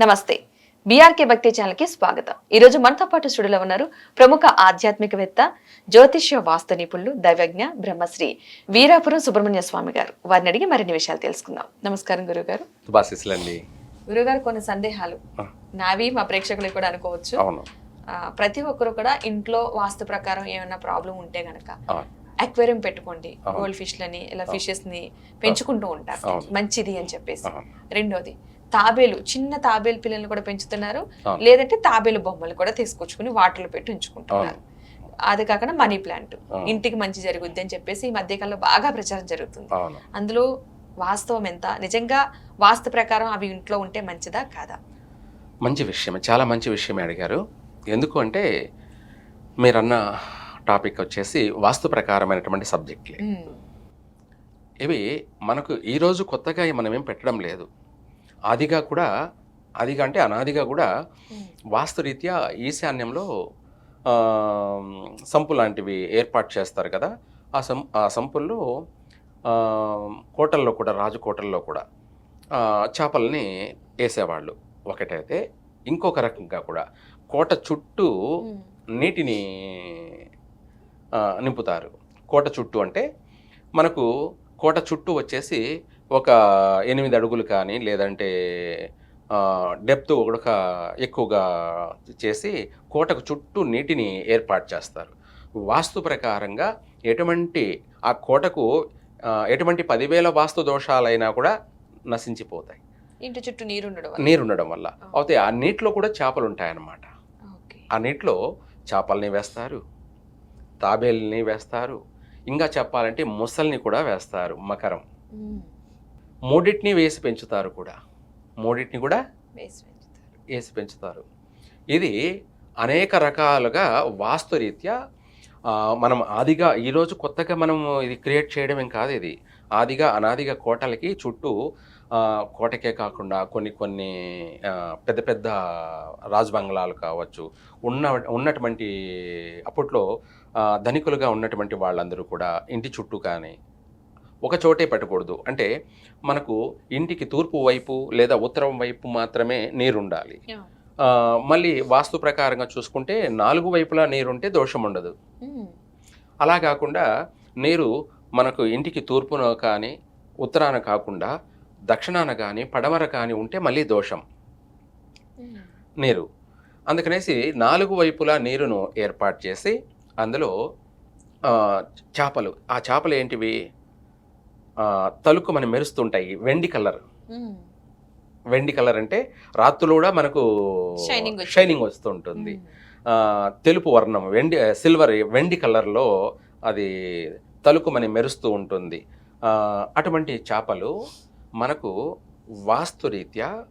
నమస్తే. బీఆర్కే భక్తి ఛానల్కి స్వాగతం. ఈ రోజు మనతో పాటు స్టూడియోలో ఉన్నారు ప్రముఖ ఆధ్యాత్మికవేత్త జ్యోతిష్య వాస్తు నిపుణులు దైవజ్ఞ బ్రహ్మశ్రీ వీరాపురం సుబ్రహ్మణ్య స్వామి గారు. వారిని అడిగి మరిన్ని విషయాలు తెలుసుకుందాం. నమస్కారం గురుగారు. గురుగారు కొన్ని సందేహాలు. నావి మా ప్రేక్షకులకు కూడా అనుకోవచ్చు. ప్రతి ఒక్కరు కూడా ఇంట్లో వాస్తు ప్రకారం ఏమైనా ప్రాబ్లం ఉంటే గనక అక్వేరియం పెట్టుకోండి. గోల్డ్ ఫిష్లని ఇలా ఫిషెస్ని పెంచుకుంటూ ఉంటారు. మంచిది అని చెప్పేసి. రెండోది తాబేలు చిన్న తాబేలు పిల్లల్ని కూడా పెంచుతున్నారు. లేదంటే తాబేలు బొమ్మలు కూడా తీసుకొచ్చుకుని వాటర్లో పెట్టి ఉంచుకుంటున్నారు. అది కాకుండా మనీ ప్లాంట్. ఇంటికి మంచి జరుగుద్ది అని చెప్పేసి ఈ మధ్యకాలంలో బాగా ప్రచారం జరుగుతుంది. అందులో వాస్తవం ఎంత? నిజంగా వాస్తు ప్రకారం అవి ఇంట్లో ఉంటే మంచిదా కాదా? మంచి విషయం చాలా మంచి విషయమే అడిగారు. ఎందుకు అంటే మీరన్న టాపిక్ వచ్చేసి వాస్తు ప్రకారమైనటువంటి సబ్జెక్టులే. ఇవి మనకు ఈరోజు కొత్తగా మనం ఏం పెట్టడం లేదు. ఆదిగా కూడా ఆదిగా అంటే అనాదిగా కూడా వాస్తురీత్యా ఈశాన్యంలో సంపు లాంటివి ఏర్పాటు చేస్తారు కదా. ఆ సం ఆ సంపుల్లో కోటల్లో కూడా రాజు కోటల్లో కూడా చేపల్ని వేసేవాళ్ళు ఒకటైతే. ఇంకొక రకంగా కూడా కోట చుట్టూ నీటిని నింపుతారు. కోట చుట్టూ అంటే మనకు కోట చుట్టూ వచ్చేసి ఒక ఎనిమిది అడుగులు కానీ లేదంటే డెప్త్ ఒక ఎక్కువగా చేసి కోటకు చుట్టూ నీటిని ఏర్పాటు చేస్తారు. వాస్తు ప్రకారంగా ఎటువంటి ఆ కోటకు ఎటువంటి పదివేల వాస్తు దోషాలైనా కూడా నశించిపోతాయి. ఇంటి చుట్టూ నీరు ఉండడం వల్ల. నీరు ఉండడం వల్ల అయితే ఆ నీటిలో కూడా చేపలు ఉంటాయన్నమాట ఆ నీటిలో చేపల్ని వేస్తారు తాబేల్ని వేస్తారు ఇంకా చెప్పాలంటే ముసల్ని కూడా వేస్తారు మకరం. మూడింటిని వేసి పెంచుతారు కూడా. మూడింటిని కూడా వేసి పెంచుతారు. వేసి పెంచుతారు. ఇది అనేక రకాలుగా వాస్తురీత్యా మనం ఆదిగా ఈరోజు కొత్తగా మనం ఇది క్రియేట్ చేయడం ఏం కాదు ఇది. ఆదిగా అనాదిగా కోటలకి చుట్టూ కోటకే కాకుండా కొన్ని కొన్ని పెద్ద పెద్ద రాజబంగ్లాలు కావచ్చు ఉన్న ఉన్నటువంటి అప్పట్లో ధనికులుగా ఉన్నటువంటి వాళ్ళందరూ కూడా ఇంటి చుట్టూ కానీ ఒక చోటే పెట్టకూడదు అంటే మనకు ఇంటికి తూర్పు వైపు లేదా ఉత్తరం వైపు మాత్రమే నీరు ఉండాలి మళ్ళీ వాస్తు ప్రకారంగా చూసుకుంటే నాలుగు వైపులా నీరుంటే దోషం ఉండదు అలా కాకుండా నీరు మనకు ఇంటికి తూర్పున కానీ ఉత్తరాన కాకుండా దక్షిణాన కానీ పడమర కానీ ఉంటే మళ్ళీ దోషం. నీరు. అందుకనేసి నాలుగు వైపులా నీరును ఏర్పాటు చేసి అందులో చేపలు. ఆ చేపలు ఏంటివి? తలుకు మనం మెరుస్తుంటాయి. వెండి కలర్. వెండి కలర్ అంటే రాత్రులు కూడా మనకు షైనింగ్ వస్తుంటుంది. ఉమ్, ఆ, తెలుపు వర్ణం వెండి సిల్వర్ వెండి కలర్లో అది తలుకు మన మెరుస్తూ ఉంటుంది. అటువంటి చేపలు మనకు వాస్తురీత్యా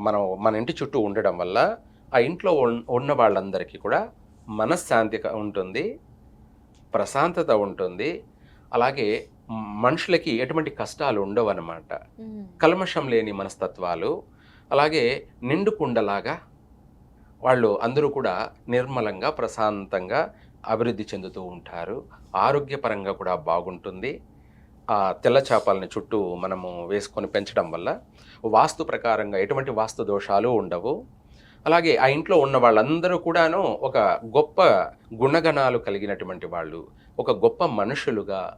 మనం మన ఇంటి చుట్టూ ఉండడం వల్ల ఆ ఇంట్లో ఉన్- ఉన్న వాళ్ళందరికీ కూడా మనశ్శాంతి ఉంటుంది ప్రశాంతత ఉంటుంది అలాగే మనుషులకి ఎటువంటి కష్టాలు ఉండవు అన్నమాట ఉమ్, కల్మషం లేని మనస్తత్వాలు అలాగే నిండు కుండలాగా వాళ్ళు అందరూ కూడా నిర్మలంగా ప్రశాంతంగా అభివృద్ధి చెందుతూ ఉంటారు. ఆరోగ్యపరంగా కూడా బాగుంటుంది. ఆ తెల్ల చేపలని చుట్టూ మనము వేసుకొని పెంచడం వల్ల వాస్తు ప్రకారంగా ఎటువంటి వాస్తు దోషాలు ఉండవు. అలాగే ఆ ఇంట్లో ఉన్న వాళ్ళందరూ కూడాను ఒక గొప్ప గుణగణాలు కలిగినటువంటి వాళ్ళు ఒక గొప్ప మనుషులుగా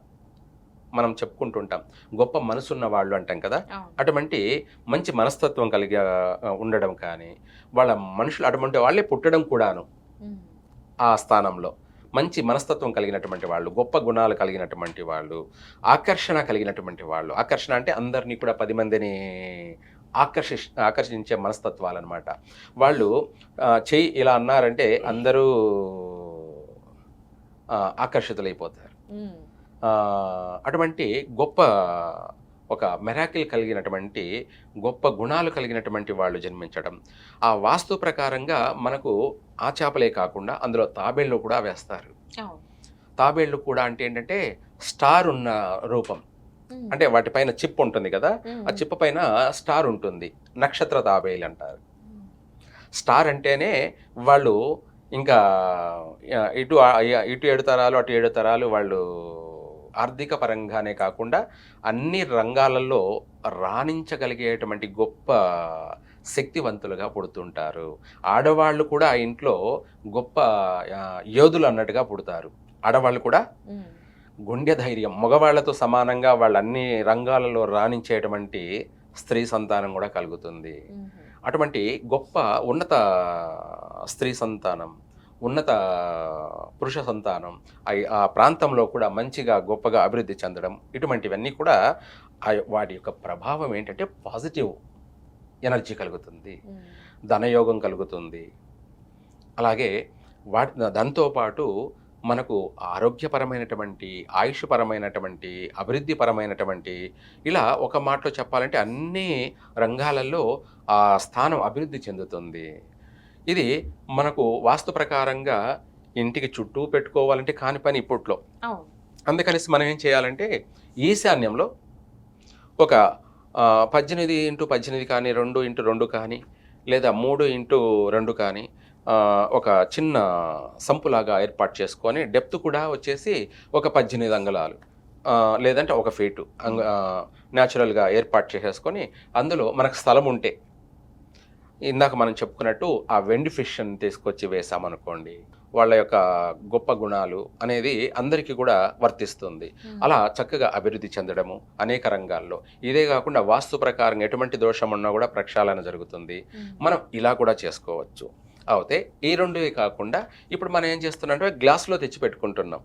మనం చెప్పుకుంటుంటాం. గొప్ప మనసున్న వాళ్ళు అంటాం కదా. అటువంటి మంచి మనస్తత్వం కలిగి ఉండడం కానీ వాళ్ళ మనుషులు అటువంటి వాళ్ళే పుట్టడం కూడాను ఆ స్థానంలో. మంచి మనస్తత్వం కలిగినటువంటి వాళ్ళు గొప్ప గుణాలు కలిగినటువంటి వాళ్ళు ఆకర్షణ కలిగినటువంటి వాళ్ళు. ఆకర్షణ అంటే అందరినీ కూడా పది మందిని ఆకర్షి ఆకర్షించే మనస్తత్వాలు అనమాట వాళ్ళు చెయ్యి ఇలా అన్నారంటే అందరూ ఆకర్షితులైపోతారు. అటువంటి గొప్ప ఒక మెరాకిల్ కలిగినటువంటి గొప్ప గుణాలు కలిగినటువంటి వాళ్ళు జన్మించడం. ఆ వాస్తు ప్రకారంగా మనకు ఆ చేపలే కాకుండా అందులో తాబేళ్ళు కూడా వేస్తారు. తాబేళ్ళు కూడా అంటే ఏంటంటే స్టార్ ఉన్న రూపం. అంటే వాటిపైన చిప్ ఉంటుంది కదా ఆ చిప్ పైన స్టార్ ఉంటుంది. నక్షత్ర తాబేలు అంటారు. స్టార్ అంటేనే వాళ్ళు ఇంకా ఇటు ఇటు ఏడు తరాలు అటు ఏడు తరాలు వాళ్ళు ఆర్థిక పరంగానే కాకుండా అన్ని రంగాలలో రాణించగలిగేటువంటి గొప్ప శక్తివంతులుగా పుడుతుంటారు. ఆడవాళ్ళు కూడా ఆ ఇంట్లో గొప్ప యోధులు అన్నట్టుగా పుడతారు. ఆడవాళ్ళు కూడా. గుండె ధైర్యం మగవాళ్ళతో సమానంగా వాళ్ళ అన్ని రంగాలలో రాణించేటువంటి స్త్రీ సంతానం కూడా కలుగుతుంది. అటువంటి గొప్ప ఉన్నత స్త్రీ సంతానం ఉన్నత పురుష సంతానం ఆ- ప్రాంతంలో కూడా మంచిగా గొప్పగా అభివృద్ధి చెందడం ఇటువంటివన్నీ కూడా ఆ- వాటి యొక్క ప్రభావం ఏంటంటే పాజిటివ్ ఎనర్జీ కలుగుతుంది. ధనయోగం కలుగుతుంది అలాగే వాటి దాంతోపాటు మనకు ఆరోగ్యపరమైనటువంటి ఆయుష్పరమైనటువంటి అభివృద్ధిపరమైనటువంటి ఇలా ఒక మాటలో చెప్పాలంటే అన్ని రంగాలలో ఆ స్థానం అభివృద్ధి చెందుతుంది. ఇది మనకు వాస్తు ప్రకారంగా ఇంటికి చుట్టూ పెట్టుకోవాలంటే కాని పని ఇప్పట్లో. అందుకనేసి మనం ఏం చేయాలంటే ఈశాన్యంలో ఒక పద్దెనిమిది ఇంటూ పద్దెనిమిది కానీ రెండు ఇంటూ రెండు కానీ లేదా మూడు ఇంటూ రెండు కానీ ఒక చిన్న సంపులాగా ఏర్పాటు చేసుకొని డెప్త్ కూడా వచ్చేసి ఒక పద్దెనిమిది అంగుళాలు. లేదంటే ఒక ఫీటు. అంగ న్యాచురల్గా ఏర్పాటు చేసేసుకొని అందులో మనకు స్థలం ఉంటే ఇందాక మనం చెప్పుకున్నట్టు ఆ వెండి ఫిష్ని తీసుకొచ్చి వేసామనుకోండి వాళ్ళ యొక్క గొప్ప గుణాలు అనేది అందరికీ కూడా వర్తిస్తుంది. అలా చక్కగా అభివృద్ధి చెందడము అనేక రంగాల్లో. ఇదే కాకుండా వాస్తు ప్రకారం ఎటువంటి దోషం ఉన్నా కూడా ప్రక్షాళన జరుగుతుంది. మనం ఇలా కూడా చేసుకోవచ్చు. అయితే ఈ రెండువి కాకుండా ఇప్పుడు మనం ఏం చేస్తున్నాం అంటే గ్లాస్లో తెచ్చి పెట్టుకుంటున్నాం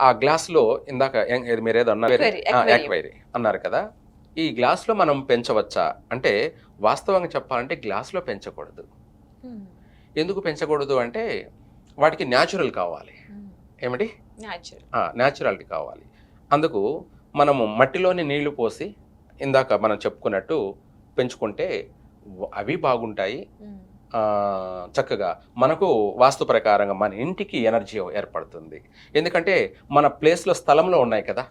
ఆ గ్లాస్లో ఇందాక ఏం- ఏది అన్నారు. యాక్వైరీ అన్నారు కదా. ఈ గ్లాస్లో మనం పెంచవచ్చా? అంటే వాస్తవంగా చెప్పాలంటే గ్లాస్లో పెంచకూడదు. ఎందుకు పెంచకూడదు అంటే వాటికి న్యాచురల్ కావాలి. ఏమిటి. న్యాచురాలిటీ కావాలి. అందుకు మనము మట్టిలోని నీళ్ళు పోసి ఇందాక మనం చెప్పుకున్నట్టు పెంచుకుంటే అవి బాగుంటాయి. చక్కగా మనకు వాస్తు ప్రకారంగా మన ఇంటికి ఎనర్జీ ఏర్పడుతుంది ఎందుకంటే మన ప్లేస్లో స్థలంలో ఉన్నాయి కదా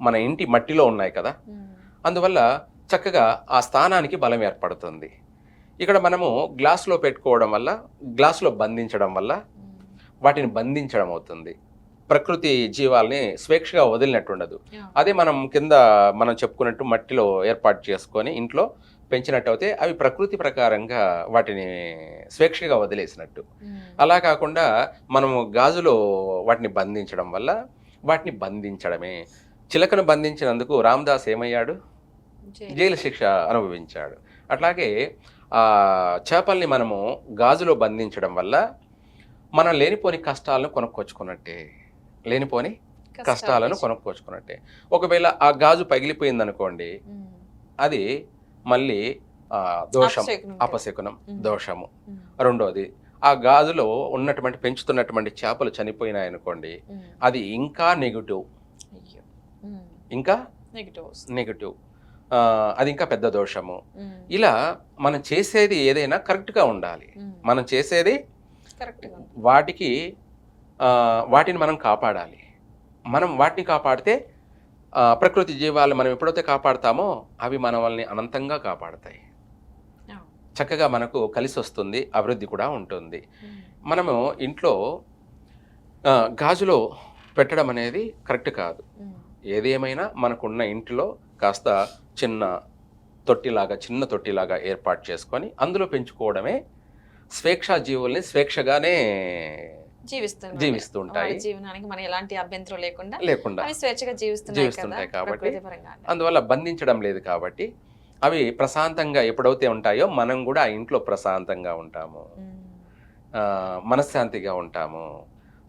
మన ఇంటి మట్టిలో ఉన్నాయి కదా. అందువల్ల చక్కగా ఆ స్థానానికి బలం ఏర్పడుతుంది ఇక్కడ మనము గ్లాస్లో పెట్టుకోవడం వల్ల గ్లాస్లో బంధించడం వల్ల. వాటిని బంధించడం అవుతుంది ప్రకృతి జీవాల్ని స్వేచ్ఛగా వదిలినట్టు ఉండదు. అదే మనం కింద మనం చెప్పుకున్నట్టు మట్టిలో ఏర్పాటు చేసుకొని ఇంట్లో పెంచినట్టు అయితే అవి ప్రకృతి ప్రకారంగా వాటిని స్వేచ్ఛగా వదిలేసినట్టు. అలా కాకుండా మనము గాజులో వాటిని బంధించడం వల్ల వాటిని బంధించడమే చిలకను బంధించినందుకు రామదాస్ ఏమయ్యాడు జైలు. శిక్ష అనుభవించాడు అట్లాగే ఆ చేపల్ని మనము గాజులో బంధించడం వల్ల మనం లేనిపోని కష్టాలను కొనుక్కొచ్చుకున్నట్టే లేనిపోని కష్టాలను కొనుక్కొచ్చుకున్నట్టే ఒకవేళ ఆ గాజు పగిలిపోయింది అనుకోండి. అది మళ్ళీ దోషం అపశకునం. దోషము. రెండోది ఆ గాజులో ఉన్నటువంటి పెంచుతున్నటువంటి చేపలు చనిపోయినాయి అనుకోండి. అది ఇంకా నెగిటివ్. ఇంకా నెగిటివ్ అది ఇంకా పెద్ద దోషము. ఇలా మనం చేసేది ఏదైనా కరెక్ట్గా ఉండాలి. మనం చేసేది. వాటికి వాటిని మనం కాపాడాలి మనం వాటిని కాపాడితే ప్రకృతి జీవాలు మనం ఎప్పుడైతే కాపాడతామో అవి మనల్ని అనంతంగా కాపాడతాయి. చక్కగా మనకు కలిసి వస్తుంది అభివృద్ధి కూడా ఉంటుంది. మనము ఇంట్లో గాజులో పెట్టడం అనేది కరెక్ట్ కాదు. ఏదేమైనా మనకున్న ఇంట్లో కాస్త చిన్న తొట్టిలాగా చిన్న తొట్టిలాగా ఏర్పాటు చేసుకొని అందులో పెంచుకోవడమే స్వేచ్ఛా జీవుల్ని స్వేచ్ఛగానే జీవిస్తూ ఉంటాయి. వాడి జీవనానికి మన ఎలాంటి అభ్యంతరం లేకుండా లేకుండా అవి స్వేచ్ఛగా జీవిస్తున్నాయి జీవిస్తుంటాయి కాబట్టి. అందువల్ల బంధించడం లేదు కాబట్టి అవి ప్రశాంతంగా ఎప్పుడైతే ఉంటాయో మనం కూడా ఆ ఇంట్లో ప్రశాంతంగా ఉంటాము మనశ్శాంతిగా ఉంటాము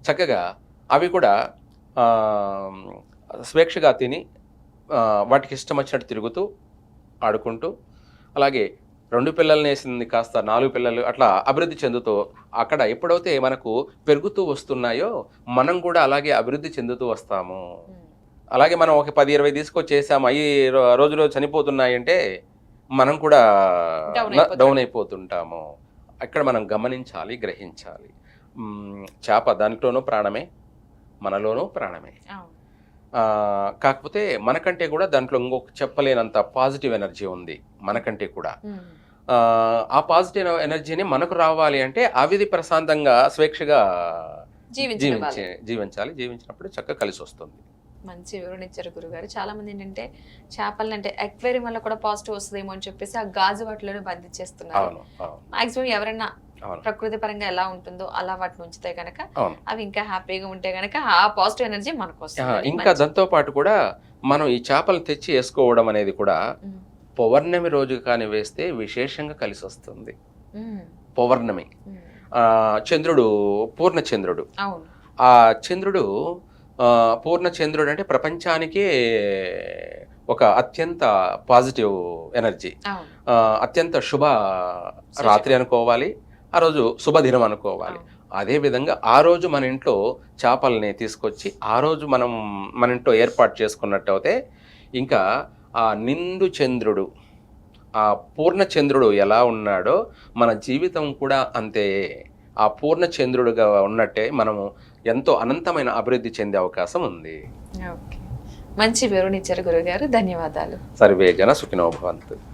చక్కగా అవి కూడా స్వేచ్ఛగా తిని వాటికి ఇష్టం వచ్చినట్టు తిరుగుతూ ఆడుకుంటూ అలాగే రెండు పిల్లల్ని వేసింది కాస్త నాలుగు పిల్లలు అట్లా అభివృద్ధి చెందుతూ అక్కడ ఎప్పుడైతే మనకు పెరుగుతూ వస్తున్నాయో మనం కూడా అలాగే అభివృద్ధి చెందుతూ వస్తాము. అలాగే మనం ఒక పది ఇరవై తీసుకొచ్చేసాము అవి రో- రోజులో చనిపోతున్నాయంటే మనం కూడా. డౌన్ అయిపోతుంటాము అక్కడ మనం గమనించాలి గ్రహించాలి చేప దాంట్లోనూ ప్రాణమే మనలోనూ ప్రాణమే కాకపోతే మనకంటే కూడా దాంట్లో ఇంకొక చెప్పలేనంత పాజిటివ్ ఎనర్జీ ఉంది మనకంటే కూడా. ఆ, పాజిటివ్ ఎనర్జీని మనకు రావాలి అంటే అవిది ప్రశాంతంగా స్వేచ్ఛగా జీవించి జీవించాలి. జీవించినప్పుడు చక్కగా కలిసి వస్తుంది. మంచి వివరణ ఇచ్చారు గురుగారు. చాలా మంది ఏంటంటే చేపలు అంటే ఎక్వేరియం వల్ల కూడా పాజిటివ్ వస్తుందేమో అని చెప్పేసి ఆ గాజు వాటిలోనే బంధించేస్తున్నారు. మాక్సిమం ఎవరైనా ప్రకృతి పరంగా ఎలా ఉంటుందో అలా వాటిని ఉంచితే గనక అవి ఇంకా హ్యాపీగా ఉంటే గనక ఆ పాజిటివ్ ఎనర్జీ మనకు వస్తుంది. ఇంకా దాంతో పాటు కూడా మనం ఈ చేపలు తెచ్చి వేసుకోవడం అనేది కూడా పౌర్ణమి రోజు కానీ వేస్తే విశేషంగా కలిసి వస్తుంది పౌర్ణమి. చంద్రుడు పూర్ణ చంద్రుడు అవును. ఆ చంద్రుడు ఆ, పూర్ణ చంద్రుడు అంటే ప్రపంచానికే ఒక అత్యంత పాజిటివ్ ఎనర్జీ. అత్యంత శుభ రాత్రి అనుకోవాలి ఆ రోజు శుభదినం అనుకోవాలి. అవును. అదే విధంగా ఆ రోజు మన ఇంట్లో చేపల్ని తీసుకొచ్చి ఆ రోజు మనం మన ఇంట్లో ఏర్పాటు చేసుకున్నట్టయితే ఇంకా ఆ నిండు చంద్రుడు ఆ పూర్ణ చంద్రుడు ఎలా ఉన్నాడో మన జీవితం కూడా అంతే. ఆ పూర్ణ చంద్రుడుగా ఉన్నట్టే మనము ఎంతో అనంతమైన అభివృద్ధి చెందే అవకాశం ఉంది. ఓకే. మంచి వివరణ ఇచ్చారు గురుగారు. ధన్యవాదాలు. సర్వే జన సుఖినో భవంతు.